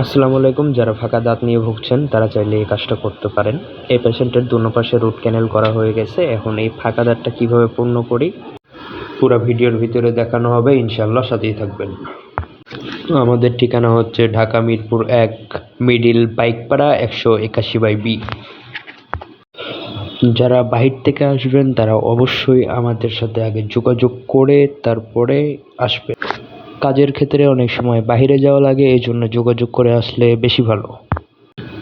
আসসালামু আলাইকুম। যারা ফাঁকা দাঁত নিয়ে ভুগছেন, তারা চাইলে এই কাজটা করতে পারেন। এই পেশেন্টের দুনো পাশে রুট ক্যানেল করা হয়ে গেছে। এখন এই ফাঁকা দাঁতটা কীভাবে পূর্ণ করি, পুরো ভিডিওর ভিতরে দেখানো হবে। ইনশাল্লাহ সাথেই থাকবেন। আমাদের ঠিকানা হচ্ছে ঢাকা মিরপুর এক, মিডিল বাইকপাড়া একশো একাশি বাই বি। যারা বাহির থেকে আসবেন, তারা অবশ্যই আমাদের সাথে আগে যোগাযোগ করে তারপরে আসবে কাজের ক্ষেত্রে অনেক সময় বাহিরে যাওয়া লাগে এই জন্য যোগাযোগ করে আসলে বেশি ভালো।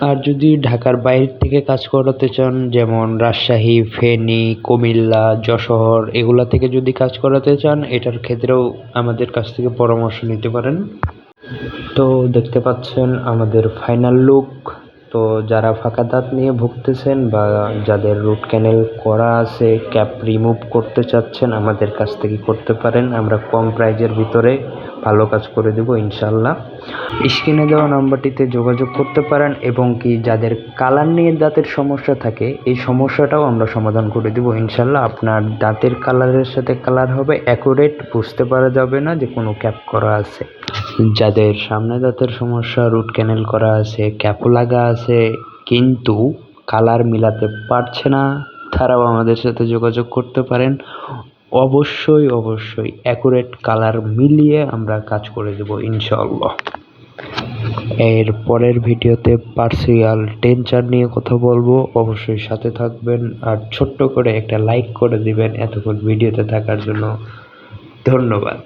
আর যদি ঢাকার বাইরে থেকে কাজ করাতে চান, যেমন রাজশাহী, ফেনী, কুমিল্লা, যশোর, এগুলা থেকে যদি কাজ করাতে চান, এটার ক্ষেত্রেও আমাদের কাছ থেকে পরামর্শ নিতে পারেন। তো দেখতে পাচ্ছেন আমাদের ফাইনাল লুক তো যারা ফাঁকা দাঁত নিয়ে ভুগতেছেন বা যাদের রুট ক্যানেল করা আছে ক্যাপ রিমুভ করতে চাচ্ছেন, আমাদের কাছ থেকে করতে পারেন। আমরা কম প্রাইজের ভিতরে ভালো কাজ করে দেবো, ইনশাল্লাহ। স্ক্রিনে দেওয়া নাম্বারটিতে যোগাযোগ করতে পারেন এবং কি যাদের কালার নিয়ে দাঁতের সমস্যা থাকে, এই সমস্যাটাও আমরা সমাধান করে দেবো, ইনশাল্লাহ। আপনার দাঁতের কালারের সাথে কালার হবে, অ্যাকুরেট, বুঝতে পারা যাবে না যে কোনো ক্যাপ করা আছে। যাদের সামনে দাঁতের সমস্যা, রুট ক্যানেল করা আছে ক্যাপও লাগা আছে, কিন্তু কালার মিলাতে পারছে না, তারাও আমাদের সাথে যোগাযোগ করতে পারেন। অবশ্যই অবশ্যই অ্যাকুরেট কালার মিলিয়ে আমরা কাজ করে দেব, ইনশাআল্লাহ। এর পরের ভিডিওতে পার্সিয়াল টেনচার নিয়ে কথা বলব। অবশ্যই সাথে থাকবেন আর ছোট্ট করে একটা লাইক করে দিবেন এতক্ষণ ভিডিওতে থাকার জন্য। ধন্যবাদ।